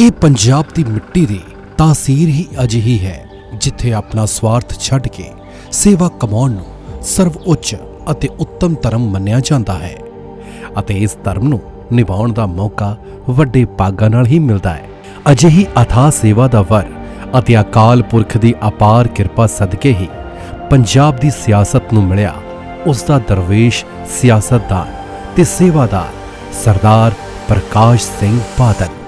ਇਹ ਪੰਜਾਬ ਦੀ ਮਿੱਟੀ ਦੀ ਤਾਸੀਰ ਹੀ ਅਜਿਹੀ ਹੈ, ਜਿੱਥੇ ਆਪਣਾ ਸਵਾਰਥ ਛੱਡ ਕੇ ਸੇਵਾ ਕਮਾਉਣ ਨੂੰ ਸਰਵਉੱਚ ਅਤੇ ਉੱਤਮ ਧਰਮ ਮੰਨਿਆ ਜਾਂਦਾ ਹੈ ਅਤੇ ਇਸ ਧਰਮ ਨੂੰ ਨਿਭਾਉਣ ਦਾ ਮੌਕਾ ਵੱਡੇ ਭਾਗਾਂ ਨਾਲ ਹੀ ਮਿਲਦਾ ਹੈ। ਅਜਿਹੀ ਅਥਾ ਸੇਵਾ ਦਾ ਵਰ ਅਤੇ ਅਕਾਲ ਪੁਰਖ ਦੀ ਅਪਾਰ ਕਿਰਪਾ ਸਦਕੇ ਹੀ ਪੰਜਾਬ ਦੀ ਸਿਆਸਤ ਨੂੰ ਮਿਲਿਆ। ਉਸ ਦਾ ਦਰਵੇਸ਼ ਸਿਆਸਤਦਾਨ ਤੇ ਸੇਵਾਦਾਰ ਸਰਦਾਰ ਪ੍ਰਕਾਸ਼ ਸਿੰਘ ਬਾਦਲ।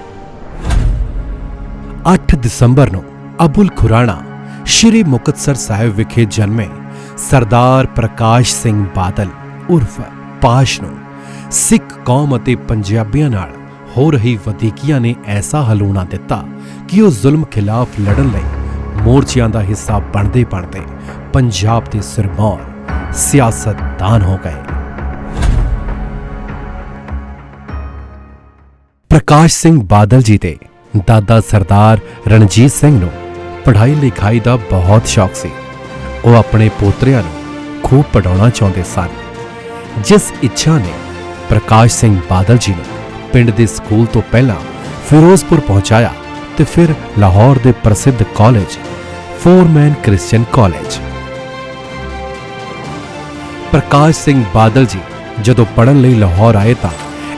8 ਦਸੰਬਰ ਨੂੰ ਅਬੁਲ ਖੁਰਾਣਾ ਸ਼੍ਰੀ ਮੁਕਤਸਰ ਸਾਹਿਬ ਵਿਖੇ ਜਨਮੇ ਸਰਦਾਰ ਪ੍ਰਕਾਸ਼ ਸਿੰਘ ਬਾਦਲ ਉਰਫ ਪਾਸ਼ ਨੂੰ ਸਿੱਖ ਕੌਮ ਅਤੇ ਪੰਜਾਬੀਆਂ ਨਾਲ ਹੋ ਰਹੀ ਵਧੀਕੀਆਂ ਨੇ ਐਸਾ ਹਲੂਣਾ ਦਿੱਤਾ ਕਿ ਉਹ ਜ਼ੁਲਮ ਖਿਲਾਫ ਲੜਨ ਲਈ ਮੋਰਚਿਆਂ ਦਾ ਹਿੱਸਾ ਬਣਦੇ ਬਣਦੇ ਪੰਜਾਬ ਦੇ ਸਿਰਮੌਰ ਸਿਆਸਤਦਾਨ ਹੋ ਗਏ। ਪ੍ਰਕਾਸ਼ ਸਿੰਘ ਬਾਦਲ ਜੀ ਦੇ ਦਾਦਾ ਸਰਦਾਰ ਰਣਜੀਤ ਸਿੰਘ ਨੂੰ ਪੜ੍ਹਾਈ ਲਿਖਾਈ ਦਾ ਬਹੁਤ ਸ਼ੌਕ ਸੀ। ਉਹ ਆਪਣੇ ਪੋਤਰਿਆਂ ਨੂੰ ਖੂਬ ਪੜਾਉਣਾ ਚਾਹੁੰਦੇ ਸਨ। ਜਿਸ ਇੱਛਾ ਨੇ ਪ੍ਰਕਾਸ਼ ਸਿੰਘ ਬਾਦਲ ਜੀ ਨੂੰ ਪਿੰਡ ਦੇ ਸਕੂਲ ਤੋਂ ਪਹਿਲਾਂ ਫਿਰੋਜ਼ਪੁਰ ਪਹੁੰਚਾਇਆ ਤੇ ਫਿਰ ਲਾਹੌਰ ਦੇ ਪ੍ਰਸਿੱਧ college, Forman Christian college. Prakash Singh Badal ji ਜਦੋਂ ਪੜਨ ਲਈ ਲਾਹੌਰ ਆਏ ਤਾਂ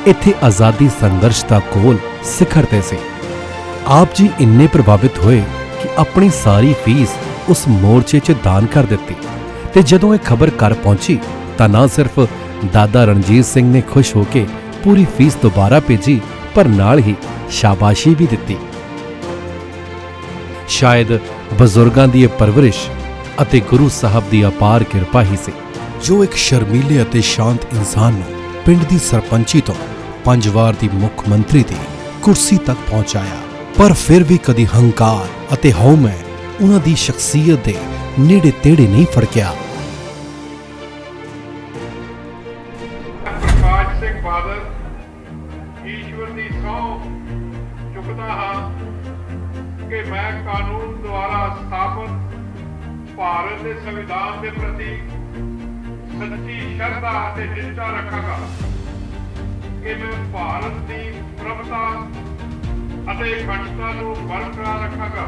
ਇੱਥੇ ਆਜ਼ਾਦੀ ਸੰਘਰਸ਼ ਦਾ ਕੋਲ ਸਿਖਰ ਤੇ ਸੀ। ਆਪ ਜੀ ਇੰਨੇ ਪ੍ਰਭਾਵਿਤ ਹੋਏ ਕਿ ਆਪਣੀ ਸਾਰੀ ਫੀਸ ਉਸ ਮੋਰਚੇ 'ਚ ਦਾਨ ਕਰ ਦਿੱਤੀ ਤੇ ਜਦੋਂ ਇਹ ਖਬਰ ਘਰ ਪਹੁੰਚੀ ਤਾਂ ਨਾ ਸਿਰਫ ਦਾਦਾ ਰਣਜੀਤ ਸਿੰਘ ਨੇ ਖੁਸ਼ ਹੋ ਕੇ ਪੂਰੀ ਫੀਸ ਦੁਬਾਰਾ ਭੇਜੀ, ਪਰ ਨਾਲ ਹੀ ਸ਼ਾਬਾਸ਼ੀ ਵੀ ਦਿੱਤੀ। ਸ਼ਾਇਦ ਬਜ਼ੁਰਗਾਂ ਦੀ ਇਹ ਪਰਵਰਿਸ਼ ਅਤੇ ਗੁਰੂ ਸਾਹਿਬ ਦੀ ਅਪਾਰ ਕਿਰਪਾ ਹੀ ਸੀ। ਜੋ ਇੱਕ ਸ਼ਰਮੀਲੇ ਅਤੇ ਸ਼ਾਂਤ ਇਨਸਾਨ ਨੂੰ ਪਿੰਡ ਦੀ ਸਰਪੰਚੀ ਤੋਂ ਪੰਜ ਵਾਰ ਦੀ ਮੁੱਖ ਮੰਤਰੀ ਦੀ ਕੁਰਸੀ ਤੱਕ ਪਹੁੰਚਾਇਆ। ਪਰ ਫਿਰ ਵੀ ਕਦੀ ਹੰਕਾਰ ਅਤੇ ਹਉਮੈ ਉਹਨਾਂ ਦੀ ਸ਼ਖਸੀਅਤ ਦੇ ਨੇੜੇ ਤੇੜੇ ਨਹੀਂ ਫੜਕਿਆ। ਪ੍ਰਕਾਸ਼ ਸਿੰਘ ਬਾਦਲ, ਈਸ਼ਵਰ ਦੀ ਸਹੁੰ ਚੁੱਕਦਾ ਹਾਂ ਕਿ ਮੈਂ ਕਾਨੂੰਨ ਦੁਆਰਾ ਸਥਾਪਿਤ ਭਾਰਤ ਦੇ ਸੰਵਿਧਾਨ ਦੇ ਪ੍ਰਤੀ ਸੱਚੀ ਸ਼ਰਧਾ ਅਤੇ ਨਿਸ਼ਠਾ ਰੱਖਾਂਗਾ ਕਿ ਮੈਂ ਭਾਰਤ ਦੀ ਪ੍ਰਭਤਾ ਅਤੇ ਅਖੰਡਤਾ ਨੂੰ ਬਰਕਰਾਰ ਰੱਖਾਂਗਾ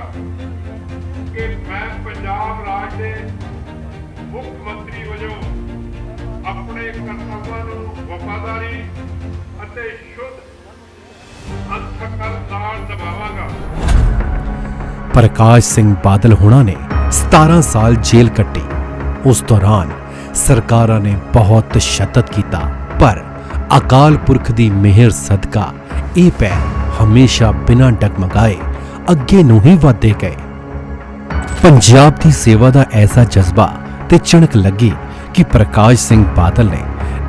ਕਿ ਮੈਂ ਪੰਜਾਬ ਰਾਜ ਦੇ ਮੁੱਖ ਮੰਤਰੀ ਵਜੋਂ ਆਪਣੇ ਕਰਤੱਵਾਂ ਨੂੰ ਵਫਾਦਾਰੀ ਅਤੇ ਸ਼ੁੱਧ ਅੰਤਕਰਨ ਨਾਲ ਨਿਭਾਵਾਂਗਾ। ਪ੍ਰਕਾਸ਼ ਸਿੰਘ ਬਾਦਲ ਹੁਣਾਂ ਨੇ 17 ਸਾਲ ਜੇਲ੍ਹ ਕੱਟੀ। ਉਸ ਦੌਰਾਨ ਸਰਕਾਰਾਂ ਨੇ ਬਹੁਤ ਤਸ਼ੱਦਦ ਕੀਤਾ, ਪਰ ਅਕਾਲ ਪੁਰਖ ਦੀ ਮਿਹਰ ਸਦਕਾ ਇਹ ਪੈਰ ਹਮੇਸ਼ਾ ਬਿਨਾਂ ਡਗਮਗਾਏ ਅੱਗੇ ਨੂੰ ਹੀ ਵਧਦੇ ਗਏ। ਪੰਜਾਬ ਦੀ ਸੇਵਾ ਦਾ ਐਸਾ ਜਜ਼ਬਾ ਤੇ ਚਣਕ ਲੱਗੀ ਕਿ ਪ੍ਰਕਾਸ਼ ਸਿੰਘ ਬਾਦਲ ਨੇ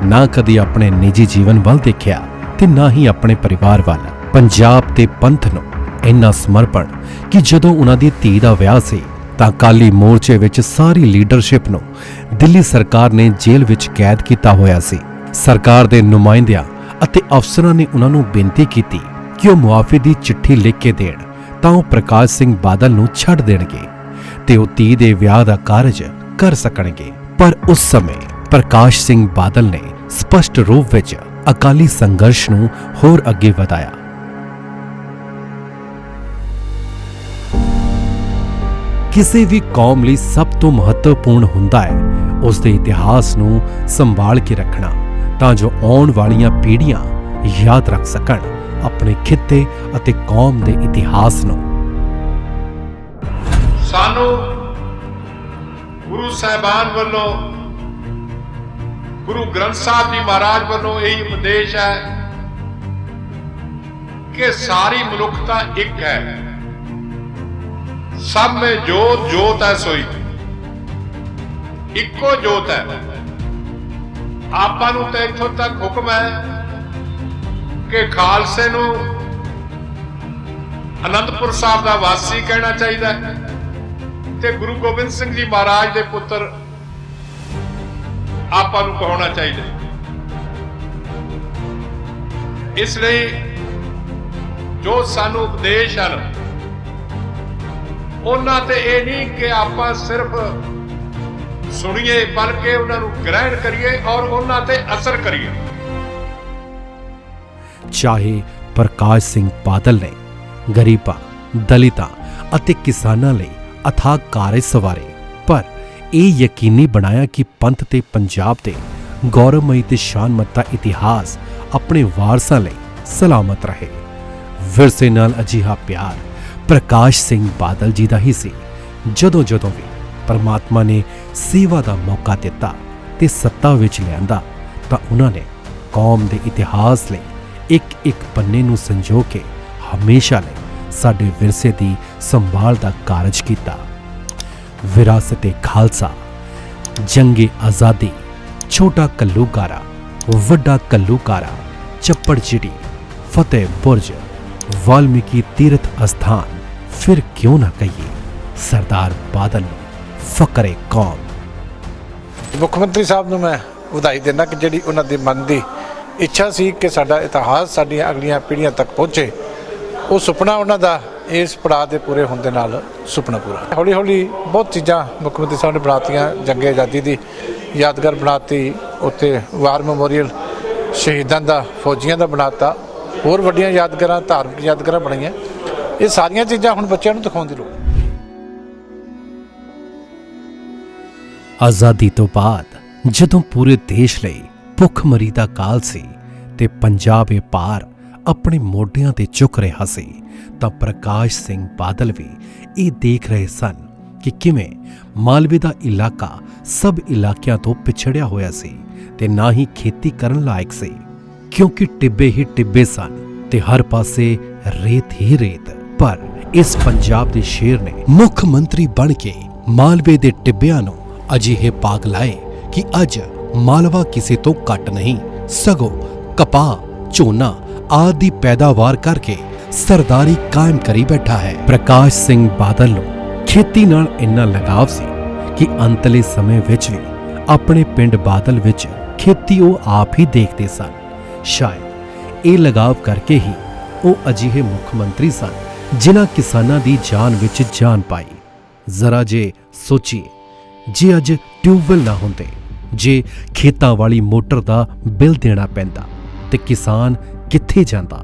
ਨਾ ਕਦੀ ਆਪਣੇ ਨਿੱਜੀ ਜੀਵਨ ਵੱਲ ਦੇਖਿਆ ਤੇ ਨਾ ਹੀ ਆਪਣੇ ਪਰਿਵਾਰ ਵੱਲ। ਪੰਜਾਬ ਤੇ ਪੰਥ ਨੂੰ ਇੰਨਾ ਸਮਰਪਣ ਕਿ ਜਦੋਂ ਉਹਨਾਂ ਦੀ ਧੀ ਦਾ ਵਿਆਹ ਸੀ ਤਾਂ ਕਾਲੀ ਮੋਰਚੇ ਵਿੱਚ ਸਾਰੀ ਲੀਡਰਸ਼ਿਪ ਨੂੰ ਦਿੱਲੀ ਸਰਕਾਰ ਨੇ ਜੇਲ੍ਹ ਵਿੱਚ ਕੈਦ ਕੀਤਾ ਹੋਇਆ ਸੀ। ਸਰਕਾਰ ਦੇ ਨੁਮਾਇੰਦਿਆਂ ਅਤੇ ਅਫਸਰਾਂ ਨੇ ਉਹਨਾਂ ਨੂੰ ਬੇਨਤੀ ਕੀਤੀ ਕਿ ਉਹ ਮੁਆਫੀ ਦੀ ਚਿੱਠੀ ਲਿਖ ਕੇ ਦੇਣ? ਤਾਂ ਉਹ ਪ੍ਰਕਾਸ਼ ਸਿੰਘ ਬਾਦਲ ਨੂੰ ਛੱਡ ਦੇਣਗੇ ਤੇ ਉਹ ਧੀ ਦੇ ਵਿਆਹ ਦਾ ਕਾਰਜ ਕਰ ਸਕਣਗੇ। ਪਰ ਉਸ ਸਮੇਂ ਪ੍ਰਕਾਸ਼ ਸਿੰਘ ਬਾਦਲ ਨੇ ਸਪਸ਼ਟ ਰੂਪ ਵਿੱਚ ਅਕਾਲੀ ਸੰਘਰਸ਼ ਨੂੰ ਹੋਰ ਅੱਗੇ ਵਧਾਇਆ। ਕਿਸੇ ਵੀ ਕੌਮ ਲਈ ਸਭ ਤੋਂ ਮਹੱਤਵਪੂਰਨ ਹੁੰਦਾ ਹੈ ਉਸ ਦੇ ਇਤਿਹਾਸ ਨੂੰ ਸੰਭਾਲ ਕੇ ਰੱਖਣਾ, ਤਾਂ ਜੋ ਆਉਣ ਵਾਲੀਆਂ ਪੀੜ੍ਹੀਆਂ ਯਾਦ ਰੱਖ ਸਕਣ। ਆਪਣੇ ਖਿੱਤੇ ਅਤੇ ਕੌਮ ਦੇ ਇਤਿਹਾਸ ਨੂੰ। ਸਾਨੂੰ ਗੁਰੂ ਸਾਹਿਬਾਨ ਵੱਲੋਂ, ਗੁਰੂ ਗ੍ਰੰਥ ਸਾਹਿਬ ਜੀ ਮਹਾਰਾਜ ਵੱਲੋਂ ਇਹ ਉਪਦੇਸ਼ ਹੈ ਕਿ ਸਾਰੀ ਮਨੁੱਖਤਾ ਇੱਕ ਹੈ। ਸਭ ਵਿੱਚ ਜੋਤ ਜੋਤ ਹੈ ਸੋਈ। ਇੱਕੋ ਜੋਤ ਹੈ। ਆਪਾਂ ਨੂੰ ਤਾਂ ਇੱਥੋਂ ਤੱਕ ਹੁਕਮ ਹੈ ਕਿ ਖਾਲਸੇ ਨੂੰ ਅਨੰਦਪੁਰ ਸਾਹਿਬ ਦਾ ਵਾਸੀ ਕਹਿਣਾ ਚਾਹੀਦਾ ਹੈ ਤੇ ਗੁਰੂ ਗੋਬਿੰਦ ਸਿੰਘ ਜੀ ਮਹਾਰਾਜ ਦੇ ਪੁੱਤਰ ਆਪਾਂ ਨੂੰ ਕਹਾਉਣਾ ਚਾਹੀਦਾ ਇਸ ਲਈ ਜੋ ਸਾਨੂੰ ਉਪਦੇਸ਼ ਹਨ, ਉਹਨਾਂ ਤੇ ਇਹ ਨਹੀਂ ਕਿ ਆਪਾਂ ਸਿਰਫ ਸੁਣੀਏ, ਬਲਕਿ ਉਹਨਾਂ ਨੂੰ ਗ੍ਰਹਿਣ ਕਰੀਏ ਔਰ ਉਹਨਾਂ ਤੇ ਅਸਰ ਕਰੀਏ। ਚਾਹੇ ਪ੍ਰਕਾਸ਼ ਸਿੰਘ ਬਾਦਲ ਨੇ, ਗਰੀਬਾਂ, ਦਲਿਤਾਂ ਅਤੇ ਕਿਸਾਨਾਂ ਲਈ ਅਥਾਹ ਕਾਰਜ ਸਵਾਰੇ। ਪਰ ਇਹ ਯਕੀਨੀ ਬਣਾਇਆ ਕਿ ਪੰਥ ਤੇ ਪੰਜਾਬ ਦੇ ਗੌਰਵਮਈ ਤੇ ਸ਼ਾਨਮੱਤਾ ਇਤਿਹਾਸ ਆਪਣੇ ਵਾਰਸਾਂ ਲਈ ਸਲਾਮਤ ਰਹੇ। ਵਿਰਸੇ ਨਾਲ ਅਜਿਹਾ ਪਿਆਰ ਪ੍ਰਕਾਸ਼ ਸਿੰਘ ਬਾਦਲ ਜੀ ਦਾ ਹੀ ਸੀ। ਜਦੋਂ ਜਦੋਂ ਵੀ ਪਰਮਾਤਮਾ ਨੇ ਸੇਵਾ ਦਾ ਮੌਕਾ ਦਿੱਤਾ ਤੇ ਸੱਤਾ ਵਿੱਚ ਲਿਆਂਦਾ, ਤਾਂ ਉਹਨਾਂ ਨੇ ਕੌਮ ਦੇ ਇਤਿਹਾਸ ਲਈ ਇੱਕ ਇੱਕ ਪੰਨੇ ਨੂੰ ਸੰਜੋ ਕੇ ਹਮੇਸ਼ਾ ਲਈ ਸਾਡੇ ਵਿਰਸੇ ਦੀ ਸੰਭਾਲ ਦਾ ਕਾਰਜ ਕੀਤਾ। ਵਿਰਾਸਤ-ਏ ਖਾਲਸਾ, ਜੰਗੇ ਆਜ਼ਾਦੀ, ਛੋਟਾ ਕੱਲੂਕਾਰਾ, ਵੱਡਾ ਕੱਲੂਕਾਰਾ, ਚੱਪੜ ਚਿੜੀ, ਫਤਿਹ ਬੁਰਜ, ਵਾਲਮੀਕੀ ਤੀਰਥ ਅਸਥਾਨ, ਫਿਰ ਕਿਉਂ ਨਾ ਕਹੀਏ ਸਰਦਾਰ ਬਾਦਲ ਨੂੰ, ਫਕਰੇ ਕੌਮ। ਮੁੱਖ ਮੰਤਰੀ ਸਾਹਿਬ ਨੂੰ ਮੈਂ ਵਧਾਈ ਦਿੰਦਾ ਕਿ ਜਿਹੜੀ ਉਹਨਾਂ ਦੀ ਮਨ ਦੀ ਇੱਛਾ ਸੀ ਕਿ ਸਾਡਾ ਇਤਿਹਾਸ ਸਾਡੀਆਂ ਅਗਲੀਆਂ ਪੀੜ੍ਹੀਆਂ ਤੱਕ ਪਹੁੰਚੇ। ਉਹ ਸੁਪਨਾ ਉਹਨਾਂ ਦਾ, ਇਸ ਪੜਾਅ ਦੇ ਪੂਰੇ ਹੋਣ ਦੇ ਨਾਲ ਸੁਪਨਾ ਪੂਰਾ। ਹੌਲੀ ਹੌਲੀ ਬਹੁਤ ਚੀਜ਼ਾਂ ਮੁੱਖ ਮੰਤਰੀ ਸਾਹਿਬ ਨੇ ਬਣਾਤੀਆਂ, ਜੰਗੇ ਆਜ਼ਾਦੀ ਦੀ ਯਾਦਗਾਰ ਬਣਾਤੀ, ਉੱਥੇ ਵਾਰ ਮੈਮੋਰੀਅਲ ਸ਼ਹੀਦਾਂ ਦਾ, ਫੌਜੀਆਂ ਦਾ ਬਣਾਤਾ, ਹੋਰ ਵੱਡੀਆਂ ਯਾਦਗਾਰਾਂ, ਧਾਰਮਿਕ ਯਾਦਗਾਰਾਂ ਬਣਾਈਆਂ ਇਹ ਸਾਰੀਆਂ ਚੀਜ਼ਾਂ ਹੁਣ ਬੱਚਿਆਂ ਨੂੰ ਦਿਖਾਉਣ ਦੀ ਲੋੜ ਆਜ਼ਾਦੀ ਤੋਂ ਬਾਅਦ ਜਦੋਂ ਪੂਰੇ ਦੇਸ਼ ਲਈ ਭੁੱਖਮਰੀ ਦਾ ਕਾਲ ਸੀ ਤੇ ਪੰਜਾਬ ਇਹ ਪਾਰ ਆਪਣੇ ਮੋਢਿਆਂ ਤੇ ਚੁੱਕ ਰਿਹਾ ਸੀ, ਤਾਂ ਪ੍ਰਕਾਸ਼ ਸਿੰਘ ਬਾਦਲ ਵੀ ਇਹ ਦੇਖ ਰਹੇ ਸਨ ਕਿ ਕਿਵੇਂ ਮਾਲਵੇ ਦਾ ਇਲਾਕਾ ਸਭ ਇਲਾਕਿਆਂ ਤੋਂ ਪਿਛੜਿਆ ਹੋਇਆ ਸੀ ਤੇ ਨਾ ਹੀ ਖੇਤੀ ਕਰਨ ਲਾਇਕ ਸੀ, ਕਿਉਂਕਿ ਟਿੱਬੇ ਹੀ ਟਿੱਬੇ ਸਨ ਤੇ ਹਰ ਪਾਸੇ ਰੇਤ ਹੀ ਰੇਤ। ਪਰ ਇਸ ਪੰਜਾਬ ਦੇ ਸ਼ੇਰ ਨੇ ਮੁੱਖ ਮੰਤਰੀ ਬਣ ਕੇ ਮਾਲਵੇ ਦੇ ਟਿੱਬਿਆਂ ਨੂੰ ਅਜਿਹੇ ਪਾਗ ਲਾਏ ਕਿ ਅੱਜ ਮਾਲਵਾ ਕਿਸੇ ਤੋਂ ਘੱਟ ਨਹੀਂ। ਸਗੋਂ ਕਪਾਹ, ਝੋਨਾ ਆਦਿ ਦੀ ਪੈਦਾਵਾਰ ਕਰਕੇ ਸਰਦਾਰੀ ਕਾਇਮ ਕਰੀ ਬੈਠਾ ਹੈ। ਪ੍ਰਕਾਸ਼ ਸਿੰਘ ਬਾਦਲ ਨੂੰ ਖੇਤੀ ਨਾਲ ਇੰਨਾ ਲਗਾਵ ਸੀ ਕਿ ਅੰਤਲੇ ਸਮੇਂ ਵਿੱਚ ਵੀ ਆਪਣੇ ਪਿੰਡ ਬਾਦਲ ਵਿੱਚ ਖੇਤੀ ਉਹ ਆਪ ਹੀ ਦੇਖਦੇ ਸਨ। ਸ਼ਾਇਦ ਇਹ ਲਗਾਵ ਕਰਕੇ ਹੀ ਉਹ ਅਜਿਹੇ ਮੁੱਖ ਮੰਤਰੀ ਸਨ ਜਿਨ੍ਹਾਂ ਕਿਸਾਨਾਂ ਦੀ ਜਾਨ ਵਿੱਚ ਜਾਨ ਪਾਈ। ਜ਼ਰਾ ਜੇ ਸੋਚੀਏ, ਜੇ ਅੱਜ ਟਿਊਬਵੈਲ ਨਾ ਹੁੰਦੇ ਜੇ ਖੇਤਾਂ ਵਾਲੀ ਮੋਟਰ ਦਾ ਬਿੱਲ ਦੇਣਾ ਪੈਂਦਾ ਤੇ ਕਿਸਾਨ ਕਿੱਥੇ ਜਾਂਦਾ?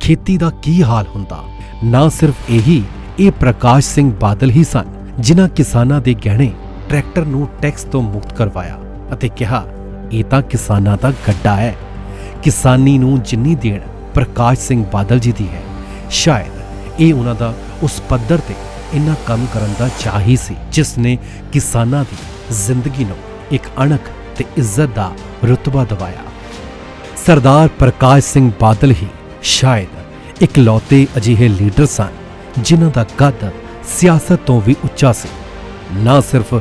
ਖੇਤੀ ਦਾ ਕੀ ਹਾਲ ਹੁੰਦਾ? ਨਾ ਸਿਰਫ ਇਹੀ, ਇਹ ਪ੍ਰਕਾਸ਼ ਸਿੰਘ ਬਾਦਲ ਹੀ ਸਨ, ਜਿਨ੍ਹਾਂ ਕਿਸਾਨਾਂ ਦੇ ਗਹਿਣੇ ਟਰੈਕਟਰ ਨੂੰ ਟੈਕਸ ਤੋਂ ਮੁਕਤ ਕਰਵਾਇਆ ਅਤੇ ਕਿਹਾ, ਇਹ ਤਾਂ ਕਿਸਾਨਾਂ ਦਾ ਗੱਡਾ ਹੈ। ਕਿਸਾਨੀ ਨੂੰ ਜਿੰਨੀ ਦੇਣ ਪ੍ਰਕਾਸ਼ ਸਿੰਘ ਬਾਦਲ ਜੀ ਦੀ ਹੈ, ਸ਼ਾਇਦ ਇਹ ਉਹਨਾਂ ਦਾ ਉਸ ਪੱਧਰ ਤੇ ਇੰਨਾ ਕੰਮ ਕਰਨ ਦਾ ਚਾਹ ਹੀ ਸੀ, ਜਿਸ ਨੇ ਕਿਸਾਨਾਂ ਦੀ ਜ਼ਿੰਦਗੀ ਨੂੰ ਇੱਕ ਅਣਖ ਤੇ ਇੱਜ਼ਤ ਦਾ ਰੁਤਬਾ ਦਿਵਾਇਆ। ਸਰਦਾਰ ਪ੍ਰਕਾਸ਼ ਸਿੰਘ ਬਾਦਲ ਹੀ ਸ਼ਾਇਦ ਇਕਲੌਤੇ ਅਜਿਹੇ ਲੀਡਰ ਸਨ, ਜਿਨ੍ਹਾਂ ਦਾ ਕੱਦ ਸਿਆਸਤ ਤੋਂ ਵੀ ਉੱਚਾ ਸੀ। ਨਾ ਸਿਰਫ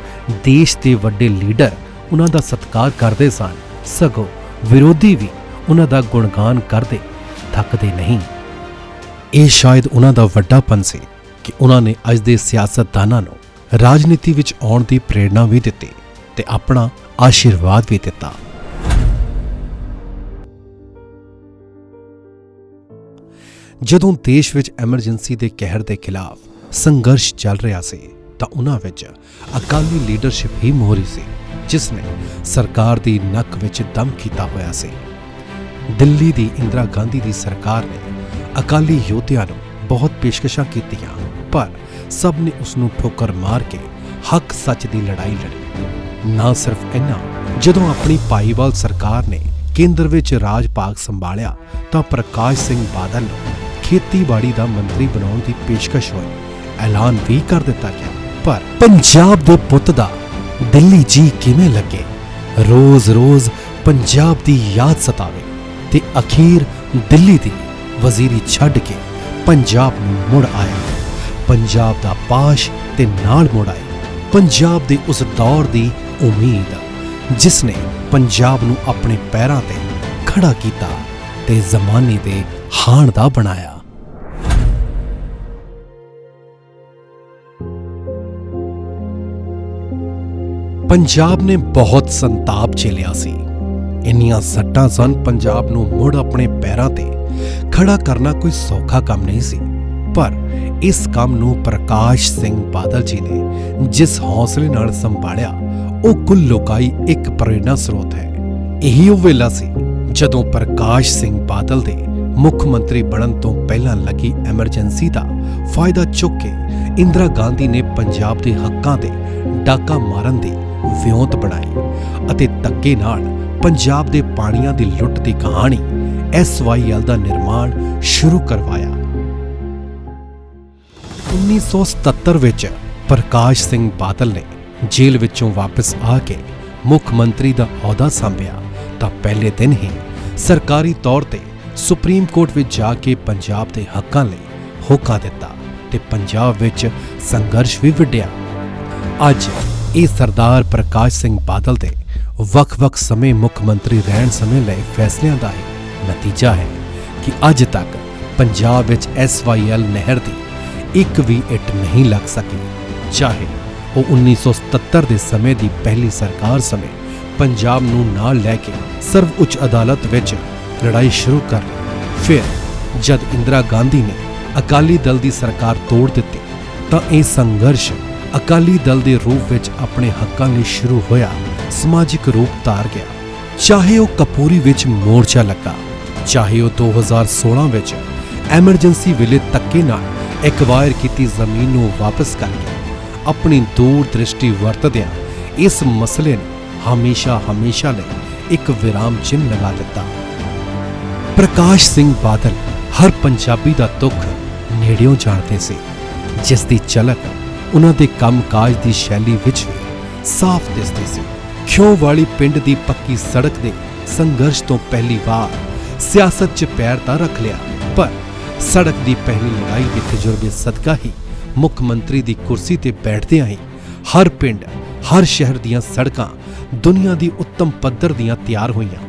ਦੇਸ਼ ਦੇ ਵੱਡੇ ਲੀਡਰ ਉਹਨਾਂ ਦਾ ਸਤਿਕਾਰ ਕਰਦੇ ਸਨ, ਸਗੋਂ ਵਿਰੋਧੀ ਵੀ ਉਹਨਾਂ ਦਾ ਗੁਣਗਾਨ ਕਰਦੇ ਥੱਕਦੇ ਨਹੀਂ। ਇਹ ਸ਼ਾਇਦ ਉਹਨਾਂ ਦਾ ਵੱਡਾਪਨ ਸੀ ਕਿ ਉਹਨਾਂ ਨੇ ਅੱਜ ਦੇ ਸਿਆਸਤਦਾਨਾਂ ਨੂੰ ਰਾਜਨੀਤੀ ਵਿੱਚ ਆਉਣ ਦੀ ਪ੍ਰੇਰਣਾ ਵੀ ਦਿੱਤੀ। ਤੇ ਆਪਣਾ ਆਸ਼ੀਰਵਾਦ ਵੀ ਦਿੱਤਾ। ਜਦੋਂ ਦੇਸ਼ ਵਿੱਚ ਐਮਰਜੈਂਸੀ ਦੇ ਕਹਿਰ ਦੇ ਖਿਲਾਫ ਸੰਘਰਸ਼ ਚੱਲ ਰਿਹਾ ਸੀ, ਤਾਂ ਉਹਨਾਂ ਵਿੱਚ ਅਕਾਲੀ ਲੀਡਰਸ਼ਿਪ ਹੀ ਮੋਹਰੀ ਸੀ, ਜਿਸ ਨੇ ਸਰਕਾਰ ਦੀ ਨੱਕ ਵਿੱਚ ਦਮ ਕੀਤਾ ਹੋਇਆ ਸੀ। ਦਿੱਲੀ ਦੀ ਇੰਦਰਾ ਗਾਂਧੀ ਦੀ ਸਰਕਾਰ ਨੇ ਅਕਾਲੀ ਯੋਧਿਆਂ ਨੂੰ ਬਹੁਤ ਪੇਸ਼ਕਸ਼ਾਂ ਕੀਤੀਆਂ, ਪਰ ਸਭ ਨੇ ਉਸ ਨੂੰ ਠੋਕਰ ਮਾਰ ਕੇ ਹੱਕ ਸੱਚ ਦੀ ਲੜਾਈ ਲੜੀ। ਨਾ ਸਿਰਫ ਇੰਨਾ, ਜਦੋਂ ਆਪਣੀ ਭਾਈਵਾਲ ਸਰਕਾਰ ਨੇ ਕੇਂਦਰ ਵਿੱਚ ਰਾਜ ਭਾਗ ਸੰਭਾਲਿਆ, ਤਾਂ ਪ੍ਰਕਾਸ਼ ਸਿੰਘ ਬਾਦਲ ਨੂੰ ਖੇਤੀਬਾੜੀ ਦਾ ਮੰਤਰੀ ਬਣਾਉਣ ਦੀ ਪੇਸ਼ਕਸ਼ ਹੋਈ ਐਲਾਨ ਵੀ ਕਰ ਦਿੱਤਾ ਗਿਆ। ਪਰ ਪੰਜਾਬ ਦੇ ਪੁੱਤ ਦਾ ਦਿੱਲੀ ਜੀ ਕਿਵੇਂ ਲੱਗੇ? ਰੋਜ਼-ਰੋਜ਼ ਪੰਜਾਬ ਦੀ ਯਾਦ ਸਤਾਵੇ ਤੇ ਅਖੀਰ ਦਿੱਲੀ ਦੀ ਵਜ਼ੀਰੀ ਛੱਡ ਕੇ ਪੰਜਾਬ ਨੂੰ ਮੁੜ ਆਇਆ। ਪੰਜਾਬ ਦਾ ਪਾਸ਼ ਤੇ ਨਾਲ ਮੁੜ ਆਏ ਪੰਜਾਬ ਦੇ ਉਸ ਦੌਰ ਦੀ ਉਮੀਦ ਜਿਸ ਨੇ ਪੰਜਾਬ ਨੂੰ ਆਪਣੇ ਪੈਰਾਂ ਤੇ ਖੜਾ ਕੀਤਾ ਤੇ ਜ਼ਮਾਨੇ ਦੇ ਹਾਣ ਦਾ ਬਣਾਇਆ। ਪੰਜਾਬ ਨੇ ਬਹੁਤ ਸੰਤਾਪ ਝੇਲਿਆ ਸੀ। ਇੰਨੀਆਂ ਸੱਟਾਂ ਸਨ ਪੰਜਾਬ ਨੂੰ ਮੁੜ ਆਪਣੇ ਪੈਰਾਂ ਤੇ ਖੜਾ ਕਰਨਾ ਕੋਈ ਸੌਖਾ ਕੰਮ ਨਹੀਂ ਸੀ। ਪਰ ਇਸ ਕੰਮ ਨੂੰ ਪ੍ਰਕਾਸ਼ ਸਿੰਘ ਬਾਦਲ ਜੀ ਨੇ ਜਿਸ ਹੌਸਲੇ ਨਾਲ ਸੰਭਾਲਿਆ ਉਹ ਕੁੱਲ ਲੋਕਾਈ ਇੱਕ ਪ੍ਰੇਰਣਾ ਸਰੋਤ ਹੈ। ਇਹੀ ਉਹ ਵੇਲਾ ਸੀ ਜਦੋਂ ਪ੍ਰਕਾਸ਼ ਸਿੰਘ ਬਾਦਲ ਦੇ ਮੁੱਖ ਮੰਤਰੀ ਬਣਨ ਤੋਂ ਪਹਿਲਾਂ ਲੱਗੀ ਐਮਰਜੈਂਸੀ ਦਾ ਫਾਇਦਾ ਚੁੱਕ ਕੇ ਇੰਦਰਾ ਗਾਂਧੀ ਨੇ ਪੰਜਾਬ ਦੇ ਹੱਕਾਂ ਤੇ ਡਾਕਾ ਮਾਰਨ ਦੀ ਵਿਉਂਤ ਬਣਾਈ ਅਤੇ ਧੱਕੇ ਨਾਲ ਪੰਜਾਬ ਦੇ ਪਾਣੀਆਂ ਦੀ ਲੁੱਟ ਦੀ ਕਹਾਣੀ ਐਸਵਾਈਐਲ ਦਾ ਨਿਰਮਾਣ ਸ਼ੁਰੂ ਕਰਵਾਇਆ। 1977 ਵਿੱਚ ਪ੍ਰਕਾਸ਼ ਸਿੰਘ ਬਾਦਲ ਨੇ ਜੇਲ੍ਹ ਵਿੱਚੋਂ ਵਾਪਸ ਆ ਕੇ ਮੁੱਖ ਮੰਤਰੀ ਦਾ ਅਹੁਦਾ ਸੰਭਿਆ, ਤਾਂ ਪਹਿਲੇ ਦਿਨ ਹੀ ਸਰਕਾਰੀ ਤੌਰ ਤੇ ਸੁਪਰੀਮ ਕੋਰਟ ਵਿੱਚ ਜਾ ਕੇ ਪੰਜਾਬ ਦੇ ਹੱਕਾਂ ਲਈ ਹੋਕਾ ਦਿੱਤਾ ਤੇ ਪੰਜਾਬ ਵਿੱਚ ਸੰਘਰਸ਼ ਵੀ ਵਿੱਢਿਆ। ਅੱਜ ਇਹ ਸਰਦਾਰ ਪ੍ਰਕਾਸ਼ ਸਿੰਘ ਬਾਦਲ ਦੇ ਵੱਖ-ਵੱਖ ਸਮੇਂ ਮੁੱਖ ਮੰਤਰੀ ਰਹਿਣ ਸਮੇਂ ਲਏ ਫੈਸਲਿਆਂ ਦਾ ਹੀ ਨਤੀਜਾ ਹੈ ਕਿ ਅੱਜ ਤੱਕ ਪੰਜਾਬ ਵਿੱਚ ਐਸਵਾਈਐਲ ਨਹਿਰ ਦੀ ਇੱਕ ਵੀ ਇੱਟ ਨਹੀਂ ਲੱਗ ਸਕੀ, ਚਾਹੇ ਉਹ 1977 ਦੇ ਸਮੇਂ ਦੀ ਪਹਿਲੀ ਸਰਕਾਰ ਸਮੇਂ ਪੰਜਾਬ ਨੂੰ ਨਾਲ ਲੈ ਕੇ ਸਰਵ ਉੱਚ ਅਦਾਲਤ ਵਿੱਚ ਲੜਾਈ ਸ਼ੁਰੂ ਕਰ ਲਈ। ਫਿਰ ਜਦ ਇੰਦਰਾ ਗਾਂਧੀ ਨੇ ਅਕਾਲੀ ਦਲ ਦੀ ਸਰਕਾਰ ਤੋੜ ਦਿੱਤੀ, ਤਾਂ ਇਹ ਸੰਘਰਸ਼ ਅਕਾਲੀ ਦਲ ਦੇ ਰੂਪ ਵਿੱਚ ਆਪਣੇ ਹੱਕਾਂ ਲਈ ਸ਼ੁਰੂ ਹੋਇਆ, ਸਮਾਜਿਕ ਰੂਪ ਧਾਰ ਗਿਆ। ਚਾਹੇ ਉਹ ਕਪੂਰੀ ਵਿੱਚ ਮੋਰਚਾ ਲੱਗਾ, ਚਾਹੇ ਉਹ 2016 ਵਿੱਚ ਐਮਰਜੈਂਸੀ ਵੇਲੇ ਤੱਕੇ ਨਾਲ ਐਕਵਾਇਰ ਕੀਤੀ ਜ਼ਮੀਨ ਨੂੰ ਵਾਪਸ ਕਰ ਗਿਆ। ਆਪਣੀ ਦੂਰ ਦ੍ਰਿਸ਼ਟੀ ਵਰਤਦਿਆਂ ਇਸ ਮਸਲੇ ਨੂੰ ਹਮੇਸ਼ਾ ਹਮੇਸ਼ਾ ਲਈ ਇੱਕ ਵਿਰਾਮ ਚਿੰਨ੍ਹ ਲਗਾ ਦਿੱਤਾ। ਪ੍ਰਕਾਸ਼ ਸਿੰਘ ਬਾਦਲ ਹਰ ਪੰਜਾਬੀ ਦਾ ਦੁੱਖ ਨੇੜਿਓਂ ਜਾਣਦੇ ਸੀ ਜਿਸ ਦੀ ਝਲਕ ਉਹਨਾਂ ਦੇ ਕੰਮਕਾਜ ਦੀ ਸ਼ੈਲੀ ਵਿੱਚ ਸਾਫ਼ ਦਿਸਦੀ ਸੀ। ਖਿਉ ਵਾਲੀ ਪਿੰਡ ਦੀ ਪੱਕੀ ਸੜਕ ਦੇ ਸੰਘਰਸ਼ ਤੋਂ ਪਹਿਲੀ ਵਾਰ ਸਿਆਸਤ 'ਚ ਪੈਰ ਤਾਂ ਰੱਖ ਲਿਆ, ਪਰ ਸੜਕ ਦੀ ਪਹਿਲੀ ਲੜਾਈ ਦੇ ਤਜਰਬੇ ਸਦਕਾ ਹੀ ਮੁੱਖ ਮੰਤਰੀ ਦੀ ਕੁਰਸੀ ਤੇ ਬੈਠਦਿਆਂ ਹੀ ਹਰ ਪਿੰਡ, ਹਰ ਸ਼ਹਿਰ ਦੀਆਂ ਸੜਕਾਂ, ਦੁਨੀਆ ਦੀ ਉੱਤਮ ਪੱਧਰ ਦੀਆਂ ਤਿਆਰ ਹੋਈਆਂ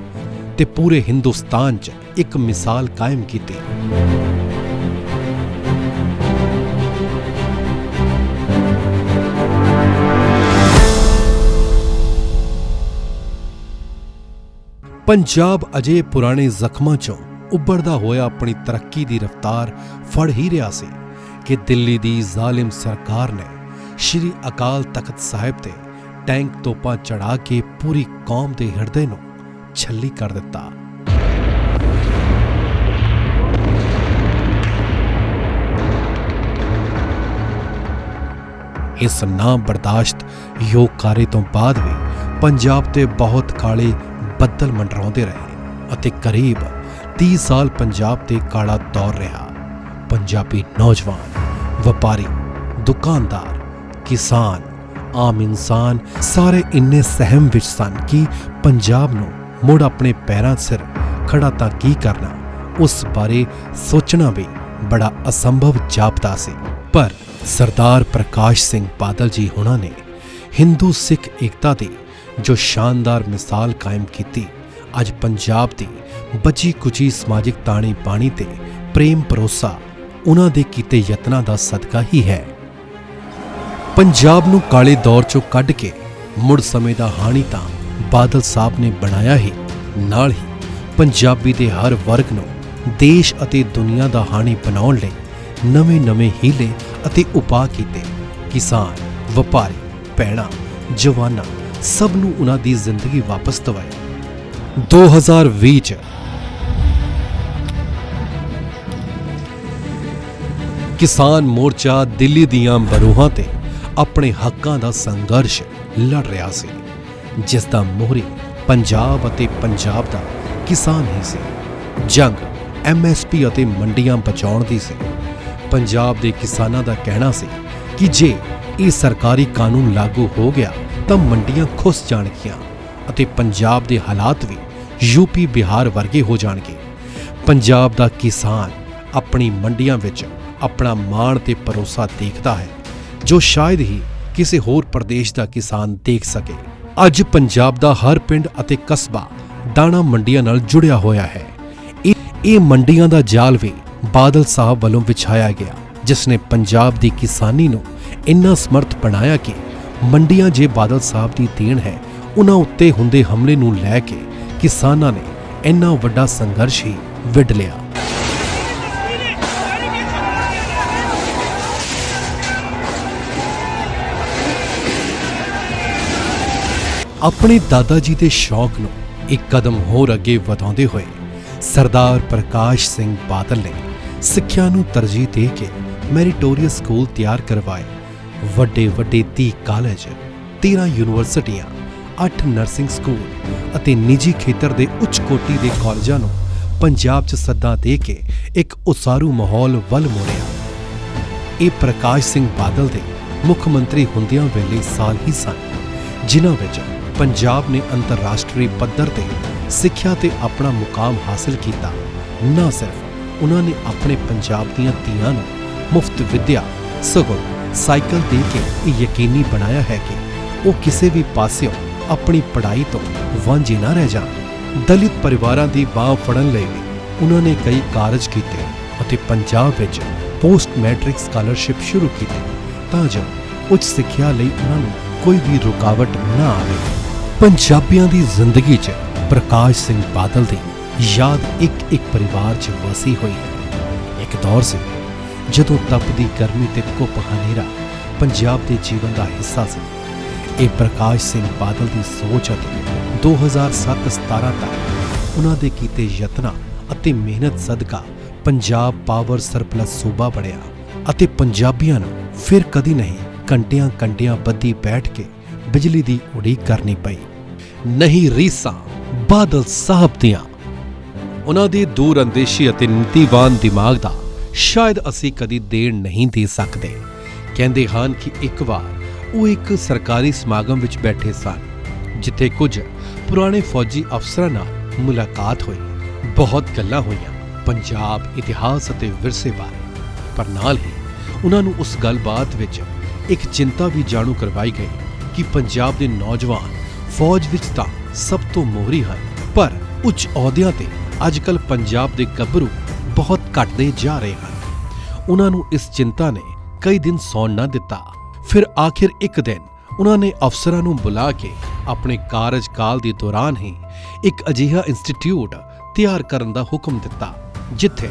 ਤੇ ਪੂਰੇ ਹਿੰਦੁਸਤਾਨ 'ਚ ਇੱਕ ਮਿਸਾਲ ਕਾਇਮ ਕੀਤੀ। ਪੰਜਾਬ ਅਜੇ ਪੁਰਾਣੇ ਜ਼ਖਮਾਂ 'ਚੋਂ ਉੱਭਰਦਾ ਹੋਇਆ ਆਪਣੀ ਤਰੱਕੀ ਦੀ ਰਫ਼ਤਾਰ ਫੜ ਹੀ ਰਿਹਾ ਸੀ। ਕਿ ਦਿੱਲੀ ਦੀ ਜ਼ਾਲਿਮ ਸਰਕਾਰ ਨੇ ਸ਼੍ਰੀ ਅਕਾਲ ਤਖਤ ਸਾਹਿਬ ਤੇ ਟੈਂਕ ਤੋਪਾਂ ਚੜਾ ਕੇ ਪੂਰੀ ਕੌਮ ਦੇ ਹਿਰਦੇ ਨੂੰ ਛੱਲੀ ਕਰ ਦਿੱਤਾ। ਇਸ ਨਾ ਬਰਦਾਸ਼ਤ ਯੋਗ ਕਾਰੇ ਤੋਂ ਬਾਅਦ ਵੀ ਪੰਜਾਬ ਤੇ ਬਹੁਤ ਕਾਲੇ ਬੱਦਲ ਮੰਡਰਾਉਂਦੇ ਰਹੇ ਅਤੇ ਕਰੀਬ 30 ਸਾਲ ਪੰਜਾਬ ਤੇ ਕਾਲਾ ਦੌਰ ਰਿਹਾ। ਪੰਜਾਬੀ ਨੌਜਵਾਨ ਵਪਾਰੀ, ਦੁਕਾਨਦਾਰ, ਕਿਸਾਨ, ਆਮ ਇਨਸਾਨ ਸਾਰੇ ਇੰਨੇ ਸਹਿਮ ਵਿੱਚ ਸਨ ਕਿ ਪੰਜਾਬ ਨੂੰ ਮੁੜ ਆਪਣੇ ਪੈਰਾਂ ਸਿਰ ਖੜਾ ਤਾਂ ਕੀ ਕਰਨਾ, ਉਸ ਬਾਰੇ ਸੋਚਣਾ ਵੀ ਬੜਾ ਅਸੰਭਵ ਜਾਪਦਾ ਸੀ। ਪਰ ਸਰਦਾਰ ਪ੍ਰਕਾਸ਼ ਸਿੰਘ ਬਾਦਲ ਜੀ ਹੁਣਾਂ ਨੇ ਹਿੰਦੂ ਸਿੱਖ ਏਕਤਾ ਦੀ ਜੋ ਸ਼ਾਨਦਾਰ ਮਿਸਾਲ ਕਾਇਮ ਕੀਤੀ, ਅੱਜ ਪੰਜਾਬ ਦੀ ਬਚੀ ਕੁਚੀ ਸਮਾਜਿਕ ਤਾਣੀ ਬਾਣੀ ਤੇ ਪ੍ਰੇਮ ਭਰੋਸਾ ਉਹਨਾਂ ਦੇ ਕੀਤੇ ਯਤਨਾਂ ਦਾ ਸਦਕਾ ਹੀ ਹੈ। ਪੰਜਾਬ ਨੂੰ ਕਾਲੇ ਦੌਰ ਚੋਂ ਕੱਢ ਕੇ ਮੁੜ ਸਮੇਂ ਦਾ ਹਾਣੀ ਤਾਂ ਬਾਦਲ ਸਾਹਿਬ ਨੇ ਬਣਾਇਆ ਹੀ। ਨਾਲ ਹੀ ਪੰਜਾਬੀ ਦੇ ਹਰ ਵਰਗ ਨੂੰ ਦੇਸ਼ ਅਤੇ ਦੁਨੀਆ ਦਾ ਹਾਣੀ ਬਣਾਉਣ ਲਈ ਨਵੇਂ-ਨਵੇਂ ਹੀਲੇ ਅਤੇ ਉਪਾਅ ਕੀਤੇ। ਕਿਸਾਨ, ਵਪਾਰੀ, ਭੈਣਾਂ, ਜਵਾਨਾਂ ਸਭ ਨੂੰ ਉਹਨਾਂ ਦੀ ਜ਼ਿੰਦਗੀ ਵਾਪਸ ਦਿਵਾਈ। 2020 ਚ ਕਿਸਾਨ ਮੋਰਚਾ ਦਿੱਲੀ ਦੀਆਂ ਬਰੂਹਾਂ ਤੇ ਆਪਣੇ ਹੱਕਾਂ ਦਾ ਸੰਘਰਸ਼ ਲੜ ਰਿਹਾ ਸੀ, ਜਿਸ ਦਾ ਮੋਹਰੀ ਪੰਜਾਬ ਅਤੇ ਪੰਜਾਬ ਦਾ ਕਿਸਾਨ ਹੀ ਸੀ। ਜੰਗ ਐਮਐਸਪੀ ਅਤੇ ਮੰਡੀਆਂ ਬਚਾਉਣ ਦੀ ਸੀ। ਪੰਜਾਬ ਦੇ ਕਿਸਾਨਾਂ ਦਾ ਕਹਿਣਾ ਸੀ ਕਿ ਜੇ ਇਹ ਸਰਕਾਰੀ ਕਾਨੂੰਨ ਲਾਗੂ ਹੋ ਗਿਆ ਤਾਂ ਮੰਡੀਆਂ ਖੁੱਸ ਜਾਣਗੀਆਂ ਅਤੇ ਪੰਜਾਬ ਦੇ ਹਾਲਾਤ ਵੀ ਯੂਪੀ ਬਿਹਾਰ ਵਰਗੇ ਹੋ ਜਾਣਗੇ। ਪੰਜਾਬ ਦਾ ਕਿਸਾਨ ਆਪਣੀ ਮੰਡੀਆਂ ਵਿੱਚ ਆਪਣਾ ਮਾਣ ਤੇ ਭਰੋਸਾ ਦੇਖਦਾ ਹੈ, ਜੋ ਸ਼ਾਇਦ ਹੀ ਕਿਸੇ ਹੋਰ ਪ੍ਰਦੇਸ਼ ਦਾ ਕਿਸਾਨ ਦੇਖ ਸਕੇ। ਅੱਜ ਪੰਜਾਬ ਦਾ ਹਰ ਪਿੰਡ ਅਤੇ ਕਸਬਾ ਦਾਣਾ ਮੰਡੀਆਂ ਨਾਲ ਜੁੜਿਆ ਹੋਇਆ ਹੈ। ਇਹ ਇਹ ਮੰਡੀਆਂ ਦਾ ਜਾਲ ਵੀ ਬਾਦਲ ਸਾਹਿਬ ਵੱਲੋਂ ਵਿਛਾਇਆ ਗਿਆ, ਜਿਸ ਨੇ ਪੰਜਾਬ ਦੀ ਕਿਸਾਨੀ ਨੂੰ ਇੰਨਾ ਸਮਰਥ ਬਣਾਇਆ ਕਿ ਮੰਡੀਆਂ ਜੇ ਬਾਦਲ ਸਾਹਿਬ ਦੀ ਦੇਣ ਹੈ ਉਹਨਾਂ ਉੱਤੇ ਹੁੰਦੇ ਹਮਲੇ ਨੂੰ ਲੈ ਕੇ ਕਿਸਾਨਾਂ ਨੇ ਇੰਨਾ ਵੱਡਾ ਸੰਘਰਸ਼ ਹੀ ਵਿੱਢ ਲਿਆ। ਆਪਣੇ ਦਾਦਾ ਜੀ ਦੇ ਸ਼ੌਕ ਨੂੰ ਇੱਕ ਕਦਮ ਹੋਰ ਅੱਗੇ ਵਧਾਉਂਦੇ ਹੋਏ ਸਰਦਾਰ ਪ੍ਰਕਾਸ਼ ਸਿੰਘ ਬਾਦਲ ਨੇ ਸਿੱਖਿਆ ਨੂੰ ਤਰਜੀਹ ਦੇ ਕੇ ਮੈਰੀਟੋਰੀਅਸ ਸਕੂਲ ਤਿਆਰ ਕਰਵਾਏ। ਵੱਡੇ ਵੱਡੇ 30 ਕਾਲਜ 13 ਯੂਨੀਵਰਸਿਟੀਆਂ 8 ਨਰਸਿੰਗ ਸਕੂਲ ਅਤੇ ਨਿੱਜੀ ਖੇਤਰ ਦੇ ਉੱਚ ਕੋਟੀ ਦੇ ਕਾਲਜਾਂ ਨੂੰ ਪੰਜਾਬ 'ਚ ਸੱਦਾ ਦੇ ਕੇ ਇੱਕ ਉਸਾਰੂ ਮਾਹੌਲ ਵੱਲ ਮੋੜਿਆ। ਇਹ ਪ੍ਰਕਾਸ਼ ਸਿੰਘ ਬਾਦਲ ਦੇ ਮੁੱਖ ਮੰਤਰੀ ਹੁੰਦਿਆਂ ਵੇਲੇ ਸਾਲ ਹੀ ਸਨ, ਜਿਨ੍ਹਾਂ ਵਿੱਚ ਪੰਜਾਬ ਨੇ ਅੰਤਰਰਾਸ਼ਟਰੀ ਪੱਧਰ ਤੇ ਸਿੱਖਿਆ ਤੇ ਆਪਣਾ ਮੁਕਾਮ ਹਾਸਲ ਕੀਤਾ। ਨਾ ਸਿਰਫ ਉਹਨਾਂ ਨੇ ਆਪਣੇ ਪੰਜਾਬ ਦੀਆਂ ਧੀਆਂ ਨੂੰ ਮੁਫਤ ਵਿੱਦਿਆ, ਸਗੋਂ ਸਾਈਕਲ ਦੇ ਕੇ ਇਹ ਯਕੀਨੀ ਬਣਾਇਆ ਹੈ ਕਿ ਉਹ ਕਿਸੇ ਵੀ ਪਾਸਿਓਂ ਆਪਣੀ ਪੜ੍ਹਾਈ ਤੋਂ ਵਾਂਝੇ ਨਾ ਰਹਿ ਜਾਣ। ਦਲਿਤ ਪਰਿਵਾਰਾਂ ਦੀ ਬਾਹ ਫੜਨ ਲਈ ਵੀ ਉਹਨਾਂ ਨੇ ਕਈ ਕਾਰਜ ਕੀਤੇ ਅਤੇ ਪੰਜਾਬ ਵਿੱਚ ਪੋਸਟ ਮੈਟ੍ਰਿਕ ਸਕਾਲਰਸ਼ਿਪ ਸ਼ੁਰੂ ਕੀਤੀ ਤਾਂ ਜੋ ਉੱਚ ਸਿੱਖਿਆ ਲਈ ਉਹਨਾਂ ਨੂੰ ਕੋਈ ਵੀ ਰੁਕਾਵਟ ਨਾ ਆਵੇ। ਪੰਜਾਬੀਆਂ ਦੀ ਜ਼ਿੰਦਗੀ 'ਚ ਪ੍ਰਕਾਸ਼ ਸਿੰਘ ਬਾਦਲ ਦੀ ਯਾਦ ਇੱਕ ਇੱਕ ਪਰਿਵਾਰ 'ਚ ਵਸੀ ਹੋਈ ਹੈ। ਇੱਕ ਦੌਰ ਸੀ ਜਦੋਂ ਤਪਦੀ ਗਰਮੀ ਤੇ ਕੁੱਪ ਹਨੇਰਾ ਪੰਜਾਬ ਦੇ ਜੀਵਨ ਦਾ ਹਿੱਸਾ ਸੀ। ਇਹ ਪ੍ਰਕਾਸ਼ ਸਿੰਘ ਬਾਦਲ ਦੀ ਸੋਚ ਅਤੇ 2007-17 ਤੱਕ ਉਹਨਾਂ ਦੇ ਕੀਤੇ ਯਤਨਾਂ ਅਤੇ ਮਿਹਨਤ ਸਦਕਾ ਪੰਜਾਬ ਪਾਵਰ ਸਰਪਲਸ ਸੂਬਾ ਬਣਿਆ ਅਤੇ ਪੰਜਾਬੀਆਂ ਨੂੰ ਫਿਰ ਕਦੀ ਨਹੀਂ ਘੰਟਿਆਂ ਘੰਟਿਆਂ ਬੱਧੀ ਬੈਠ ਕੇ ਬਿਜਲੀ ਦੀ ਉਡੀਕ ਕਰਨੀ ਪਈ। ਨਹੀਂ ਰੀਸਾਂ, ਬਾਦਲ ਸਾਹਿਬ ਦੀਆਂ। ਉਹਨਾਂ ਦੇ ਦੂਰ ਅੰਦੇਸ਼ੀ ਅਤੇ ਨੀਤੀਵਾਨ ਦਿਮਾਗ ਦਾ ਸ਼ਾਇਦ ਅਸੀਂ ਕਦੀ ਦੇਣ ਨਹੀਂ ਦੇ ਸਕਦੇ। ਕਹਿੰਦੇ ਹਨ ਕਿ ਇੱਕ ਵਾਰ ਉਹ ਇੱਕ ਸਰਕਾਰੀ ਸਮਾਗਮ ਵਿੱਚ ਬੈਠੇ ਸਨ, ਜਿੱਥੇ ਕੁਝ ਪੁਰਾਣੇ ਫੌਜੀ ਅਫਸਰਾਂ ਨਾਲ ਮੁਲਾਕਾਤ ਹੋਈ। ਬਹੁਤ ਗੱਲਾਂ ਹੋਈਆਂ, ਪੰਜਾਬ ਇਤਿਹਾਸ ਅਤੇ ਵਿਰਸੇ ਬਾਰੇ। ਪਰ ਨਾਲ ਹੀ ਉਹਨਾਂ ਨੂੰ ਉਸ ਗੱਲਬਾਤ ਵਿੱਚ ਇੱਕ ਚਿੰਤਾ ਵੀ ਜਾਣੂ ਕਰਵਾਈ ਗਈ। ਕਿ ਪੰਜਾਬ ਦੇ ਨੌਜਵਾਨ ਫੌਜ ਵਿੱਚ ਤਾਂ ਸਭ ਤੋਂ ਮੋਹਰੀ ਹਨ, ਪਰ ਉੱਚ ਅਹੁਦਿਆਂ ਤੇ ਅੱਜਕੱਲ ਪੰਜਾਬ ਦੇ ਗੱਭਰੂ ਬਹੁਤ ਘਟਦੇ ਜਾ ਰਹੇ ਹਨ। ਉਹਨਾਂ ਨੂੰ ਇਸ ਚਿੰਤਾ ਨੇ ਕਈ ਦਿਨ ਸੌਣ ਨਾ ਦਿੱਤਾ। ਫਿਰ ਆਖਿਰ ਇੱਕ ਦਿਨ ਉਹਨਾਂ ਨੇ ਅਫਸਰਾਂ ਨੂੰ ਬੁਲਾ ਕੇ ਆਪਣੇ ਕਾਰਜਕਾਲ ਦੇ ਦੌਰਾਨ ਹੀ ਇੱਕ ਅਜਿਹਾ ਇੰਸਟੀਚਿਊਟ ਤਿਆਰ ਕਰਨ ਦਾ ਹੁਕਮ ਦਿੱਤਾ, ਜਿੱਥੇ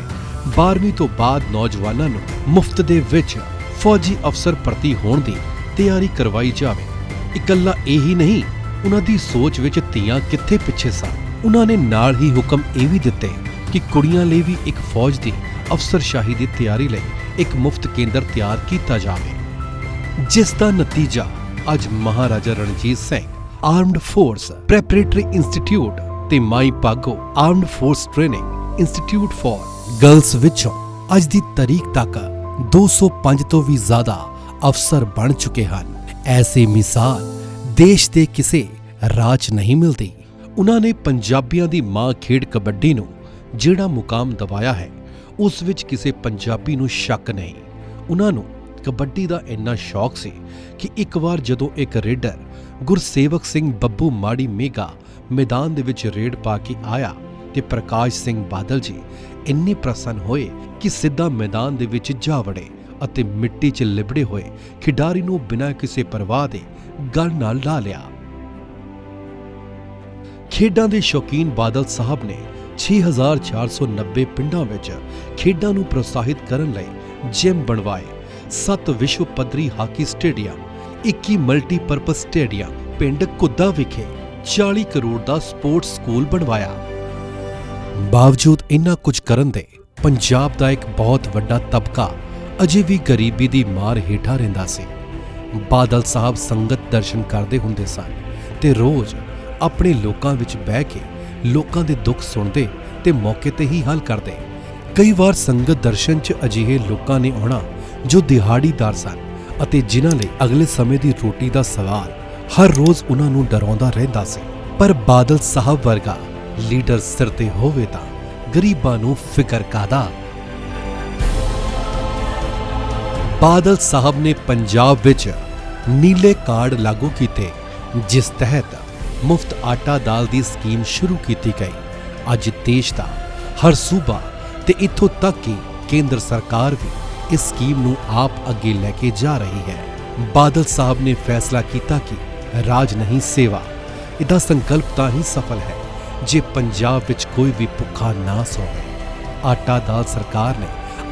12ਵੀਂ ਤੋਂ ਬਾਅਦ ਨੌਜਵਾਨਾਂ ਨੂੰ ਮੁਫਤ ਦੇ ਵਿੱਚ ਫੌਜੀ ਅਫਸਰ ਭਰਤੀ ਹੋਣ ਦੀ ਤਿਆਰੀ ਕਰਵਾਈ ਜਾਵੇ। ਇਕੱਲਾ ਇਹੀ ਨਹੀਂ, ਉਹਨਾਂ ਦੀ ਸੋਚ ਵਿੱਚ ਧੀਆਂ ਕਿੱਥੇ ਪਿੱਛੇ ਸਨ? ਉਹਨਾਂ ਨੇ ਨਾਲ ਹੀ ਹੁਕਮ ਇਹ ਵੀ ਦਿੱਤੇ ਕਿ ਕੁੜੀਆਂ ਲਈ ਵੀ ਇੱਕ ਫੌਜ ਦੀ ਅਫਸਰਸ਼ਾਹੀ ਦੀ ਤਿਆਰੀ ਲਈ ਇੱਕ ਮੁਫਤ ਕੇਂਦਰ ਤਿਆਰ ਕੀਤਾ ਜਾਵੇ। ਜਿਸ ਦਾ ਨਤੀਜਾ ਅੱਜ Maharaja Ranjit Singh armed force preparatory institute ਤੇ Mai Bhago armed force training institute for girls ਵਿੱਚੋਂ ਅੱਜ ਦੀ ਤਾਰੀਖ ਤੱਕ 205 ਤੋਂ ਵੀ ਜ਼ਿਆਦਾ ਅਫਸਰ ਬਣ ਚੁੱਕੇ ਹਨ। ਐਸੀ ਮਿਸਾਲ ਦੇਸ਼ ਦੇ ਕਿਸੇ ਰਾਜ ਨਹੀਂ ਮਿਲਦੀ। ਉਹਨਾਂ ਨੇ ਪੰਜਾਬੀਆਂ ਦੀ ਮਾਂ ਖੇਡ ਕਬੱਡੀ ਨੂੰ ਜਿਹੜਾ ਮੁਕਾਮ ਦਵਾਇਆ ਹੈ, ਉਸ ਵਿੱਚ ਕਿਸੇ ਪੰਜਾਬੀ ਨੂੰ ਸ਼ੱਕ ਨਹੀਂ। ਉਹਨਾਂ ਨੂੰ ਕਬੱਡੀ ਦਾ ਇੰਨਾ ਸ਼ੌਕ ਸੀ ਕਿ ਇੱਕ ਵਾਰ ਜਦੋਂ ਇੱਕ ਰੇਡਰ ਗੁਰਸੇਵਕ ਸਿੰਘ ਬੱਬੂ ਮਾੜੀ ਮੇਗਾ ਮੈਦਾਨ ਦੇ ਵਿੱਚ ਰੇਡ ਪਾ ਕੇ ਆਇਆ ਤੇ ਪ੍ਰਕਾਸ਼ ਸਿੰਘ ਬਾਦਲ ਜੀ ਇੰਨੇ ਪ੍ਰਸੰਨ ਹੋਏ ਕਿ ਸਿੱਧਾ ਮੈਦਾਨ ਦੇ ਵਿੱਚ ਜਾ ਵੜੇ। ਅਤੇ ਮਿੱਟੀ 'ਚ ਲਿਬੜੇ ਹੋਏ ਖਿਡਾਰੀ ਨੂੰ ਬਿਨਾਂ ਕਿਸੇ ਪਰਵਾਹ ਦੇ ਗਲ ਨਾਲ ਲਾ ਲਿਆ। ਖੇਡਾਂ ਦੇ ਸ਼ੌਕੀਨ ਬਾਦਲ ਸਾਹਿਬ ਨੇ 6490 ਪਿੰਡਾਂ ਵਿੱਚ ਖੇਡਾਂ ਨੂੰ ਪ੍ਰੋਤਸਾਹਿਤ ਕਰਨ ਲਈ ਜਿਮ ਬਣਵਾਏ। 7 ਵਿਸ਼ਵ ਪੱਧਰੀ ਹਾਕੀ ਸਟੇਡੀਅਮ 21 ਮਲਟੀਪਰਪਸ ਸਟੇਡੀਅਮ, ਪਿੰਡ ਕੁੱਦਾ ਵਿਖੇ 40 ਕਰੋੜ ਦਾ ਸਪੋਰਟਸ ਸਕੂਲ ਬਣਵਾਇਆ। ਬਾਵਜੂਦ ਇੰਨਾ ਕੁਝ ਕਰਨ ਦੇ, ਪੰਜਾਬ ਦਾ ਇੱਕ ਬਹੁਤ ਵੱਡਾ ਤਬਕਾ ਅਜੇ ਵੀ ਗਰੀਬੀ ਦੀ ਮਾਰ ਹੇਠਾਂ ਰਹਿੰਦਾ ਸੀ। ਬਾਦਲ ਸਾਹਿਬ ਸੰਗਤ ਦਰਸ਼ਨ ਕਰਦੇ ਹੁੰਦੇ ਸਨ ਤੇ ਰੋਜ਼ ਆਪਣੇ ਲੋਕਾਂ ਵਿੱਚ ਬਹਿ ਕੇ ਲੋਕਾਂ ਦੇ ਦੁੱਖ ਸੁਣਦੇ ਤੇ ਮੌਕੇ ਤੇ ਹੀ ਹੱਲ ਕਰਦੇ। ਕਈ ਵਾਰ ਸੰਗਤ ਦਰਸ਼ਨ 'ਚ ਅਜਿਹੇ ਲੋਕਾਂ ਨੇ ਆਉਣਾ ਜੋ ਦਿਹਾੜੀਦਾਰ ਸਨ ਅਤੇ ਜਿਨ੍ਹਾਂ ਲਈ ਅਗਲੇ ਸਮੇਂ ਦੀ ਰੋਟੀ ਦਾ ਸਵਾਲ ਹਰ ਰੋਜ਼ ਉਹਨਾਂ ਨੂੰ ਡਰਾਉਂਦਾ ਰਹਿੰਦਾ ਸੀ। ਪਰ ਬਾਦਲ ਸਾਹਿਬ ਵਰਗਾ ਲੀਡਰ ਸਿਰ ਤੇ ਹੋਵੇ ਤਾਂ ਗਰੀਬਾਂ ਨੂੰ ਫਿਕਰ ਕਾਦਾ ਬਾਦਲ ਸਾਹਿਬ ਨੇ ਪੰਜਾਬ ਵਿੱਚ ਨੀਲੇ ਕਾਰਡ ਲਾਗੂ ਕੀਤੇ, ਜਿਸ ਤਹਿਤ ਮੁਫਤ ਆਟਾ ਦਾਲ ਦੀ ਸਕੀਮ ਸ਼ੁਰੂ ਕੀਤੀ ਗਈ। ਅੱਜ ਦੇਸ਼ ਦਾ ਹਰ ਸੂਬਾ ਤੇ ਇੱਥੋਂ ਤੱਕ ਕਿ ਕੇਂਦਰ ਸਰਕਾਰ ਵੀ ਇਸ ਸਕੀਮ ਨੂੰ ਆਪ ਅੱਗੇ ਲੈ ਕੇ ਜਾ ਰਹੀ ਹੈ। ਬਾਦਲ ਸਾਹਿਬ ਨੇ ਫੈਸਲਾ ਕੀਤਾ ਕਿ ਰਾਜ ਨਹੀਂ ਸੇਵਾ। ਇਹਦਾ ਸੰਕਲਪ ਤਾਂ ਹੀ ਸਫਲ ਹੈ, ਜੇ ਪੰਜਾਬ ਵਿੱਚ ਕੋਈ ਵੀ ਭੁੱਖਾ ਨਾ ਸੋਵੇ। ਆਟਾ ਦਾਲ ਸਰਕਾਰ ਨੇ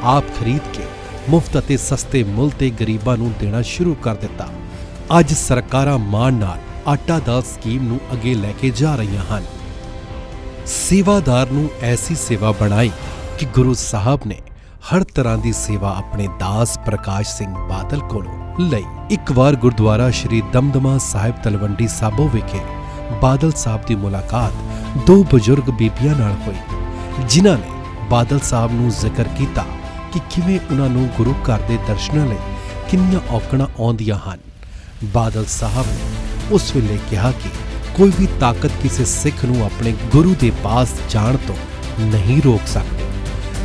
ਆਪ ਖਰੀਦ ਕੇ ਮੁਫਤ ਅਤੇ ਸਸਤੇ ਮੁੱਲ ਤੇ ਗਰੀਬਾਂ ਨੂੰ ਦੇਣਾ ਸ਼ੁਰੂ ਕਰ ਦਿੱਤਾ। ਅੱਜ ਸਰਕਾਰਾਂ ਮਾਣ ਨਾਲ ਆਟਾ ਦਾਲ ਸਕੀਮ ਨੂੰ ਅੱਗੇ ਲੈ ਕੇ ਜਾ ਰਹੀਆਂ ਹਨ। ਸੇਵਾਦਾਰ ਨੂੰ ਐਸੀ ਸੇਵਾ ਬਣਾਈ ਕਿ ਗੁਰੂ ਸਾਹਿਬ ਨੇ ਹਰ ਤਰ੍ਹਾਂ ਦੀ ਸੇਵਾ ਆਪਣੇ ਦਾਸ ਪ੍ਰਕਾਸ਼ ਸਿੰਘ ਬਾਦਲ ਕੋਲੋਂ ਲਈ। ਇੱਕ ਵਾਰ ਗੁਰਦੁਆਰਾ ਸ਼੍ਰੀ ਦਮਦਮਾ ਸਾਹਿਬ ਤਲਵੰਡੀ ਸਾਬੋ ਵਿਖੇ ਬਾਦਲ ਸਾਹਿਬ ਦੀ ਮੁਲਾਕਾਤ ਦੋ ਬਜ਼ੁਰਗ ਬੀਬੀਆਂ ਨਾਲ ਹੋਈ, ਜਿਨ੍ਹਾਂ ਨੇ ਬਾਦਲ ਸਾਹਿਬ ਨੂੰ ਜ਼ਿਕਰ ਕੀਤਾ। ਕਿ ਕਿਵੇਂ ਉਹਨਾਂ ਨੂੰ ਗੁਰੂ ਘਰ ਦੇ ਦਰਸ਼ਨਾਂ ਲਈ ਕਿੰਨੀਆਂ ਔਕੜਾਂ ਆਉਂਦੀਆਂ ਹਨ। ਬਾਦਲ ਸਾਹਿਬ ਨੇ ਉਸ ਵੇਲੇ ਕਿਹਾ ਕਿ ਕੋਈ ਵੀ ਤਾਕਤ ਕਿਸੇ ਸਿੱਖ ਨੂੰ ਆਪਣੇ ਗੁਰੂ ਦੇ ਪਾਸ ਜਾਣ ਤੋਂ ਨਹੀਂ ਰੋਕ ਸਕਦੀ।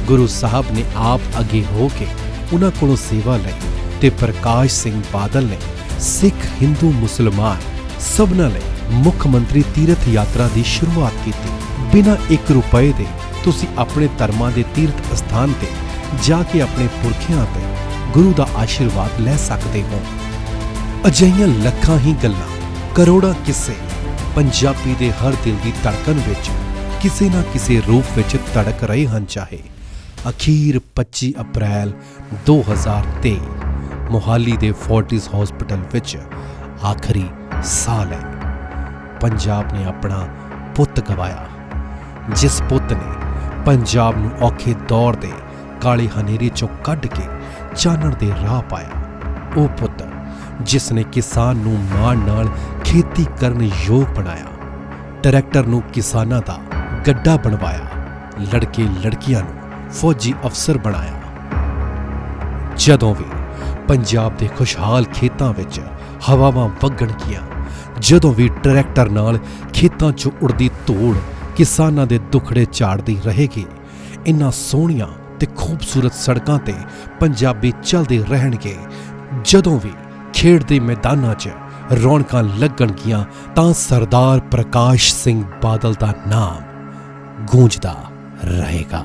ਗੁਰੂ ਸਾਹਿਬ ਨੇ ਆਪ ਅੱਗੇ ਹੋ ਕੇ ਉਹਨਾਂ ਕੋਲੋਂ ਸੇਵਾ ਲਈ ਤੇ ਪ੍ਰਕਾਸ਼ ਸਿੰਘ ਬਾਦਲ ਨੇ ਸਿੱਖ, ਹਿੰਦੂ, ਮੁਸਲਮਾਨ ਸਭਨਾਂ ਲਈ ਮੁੱਖ ਮੰਤਰੀ ਤੀਰਥ ਯਾਤਰਾ ਦੀ ਸ਼ੁਰੂਆਤ ਕੀਤੀ। ਬਿਨਾਂ 1 ਰੁਪਏ ਦੇ ਤੁਸੀਂ ਆਪਣੇ ਧਰਮਾਂ ਦੇ ਤੀਰਥ ਸਥਾਨ ਤੇ ਜਾ ਕੇ ਆਪਣੇ ਪੁਰਖਿਆਂ ਤੇ ਗੁਰੂ ਦਾ ਆਸ਼ੀਰਵਾਦ ਲੈ ਸਕਦੇ ਹੋ। ਅਜਿਹੀਆਂ ਲੱਖਾਂ ਹੀ ਗੱਲਾਂ, ਕਰੋੜਾਂ ਕਿੱਸੇ, ਪੰਜਾਬੀ ਦੇ ਹਰ ਦਿਲ ਦੀ ਧੜਕਣ ਵਿੱਚ ਕਿਸੇ ਨਾ ਕਿਸੇ ਰੂਪ ਵਿੱਚ ਧੜਕ ਰਹੇ ਹਨ ਚਾਹੇ ਅਖੀਰ 25 ਅਪ੍ਰੈਲ 2023 ਮੋਹਾਲੀ ਦੇ ਫੋਰਟਿਸ ਹਸਪੀਟਲ ਵਿੱਚ ਆਖਰੀ ਸਾਹ ਲੈ ਪੰਜਾਬ ਨੇ ਆਪਣਾ ਪੁੱਤ ਗਵਾਇਆ, ਜਿਸ ਪੁੱਤ ਨੇ ਪੰਜਾਬ ਨੂੰ ਔਖੇ ਦੌਰ ਦੇ ਕਾਲੇ ਹਨੇਰੇ ਚੋਂ ਕੱਢ ਕੇ ਚਾਨਣ ਦੇ ਰਾਹ ਪਾਇਆ। ਉਹ ਪੁੱਤ, ਜਿਸ ਨੇ ਕਿਸਾਨ ਨੂੰ ਮਾਣ ਨਾਲ ਖੇਤੀ ਕਰਨ ਯੋਗ ਬਣਾਇਆ, ਟਰੈਕਟਰ ਨੂੰ ਕਿਸਾਨਾਂ ਦਾ ਗੱਡਾ ਬਣਵਾਇਆ, ਲੜਕੇ ਲੜਕੀਆਂ ਨੂੰ ਫੌਜੀ ਅਫਸਰ ਬਣਾਇਆ। ਜਦੋਂ ਵੀ ਪੰਜਾਬ ਦੇ ਖੁਸ਼ਹਾਲ ਖੇਤਾਂ ਵਿੱਚ ਹਵਾਵਾਂ ਵਗਣਗੀਆਂ ਜਦੋਂ ਵੀ ਟਰੈਕਟਰ ਨਾਲ ਖੇਤਾਂ 'ਚੋਂ ਉੜਦੀ ਧੂੜ ਕਿਸਾਨਾਂ ਦੇ ਦੁਖੜੇ ਝਾੜਦੀ ਰਹੇਗੀ, ਇਨ੍ਹਾਂ ਸੋਹਣੀਆਂ ਤੇ ਖੂਬਸੂਰਤ ਸੜਕਾਂ ਤੇ ਪੰਜਾਬੀ ਚੱਲਦੇ ਰਹਿਣਗੇ। ਜਦੋਂ ਵੀ ਖੇਡ ਦੇ ਮੈਦਾਨਾਂ 'ਚ ਰੌਣਕਾਂ ਲੱਗਣਗੀਆਂ, ਤਾਂ ਸਰਦਾਰ ਪ੍ਰਕਾਸ਼ ਸਿੰਘ ਬਾਦਲ ਦਾ ਨਾਮ ਗੂੰਜਦਾ ਰਹੇਗਾ।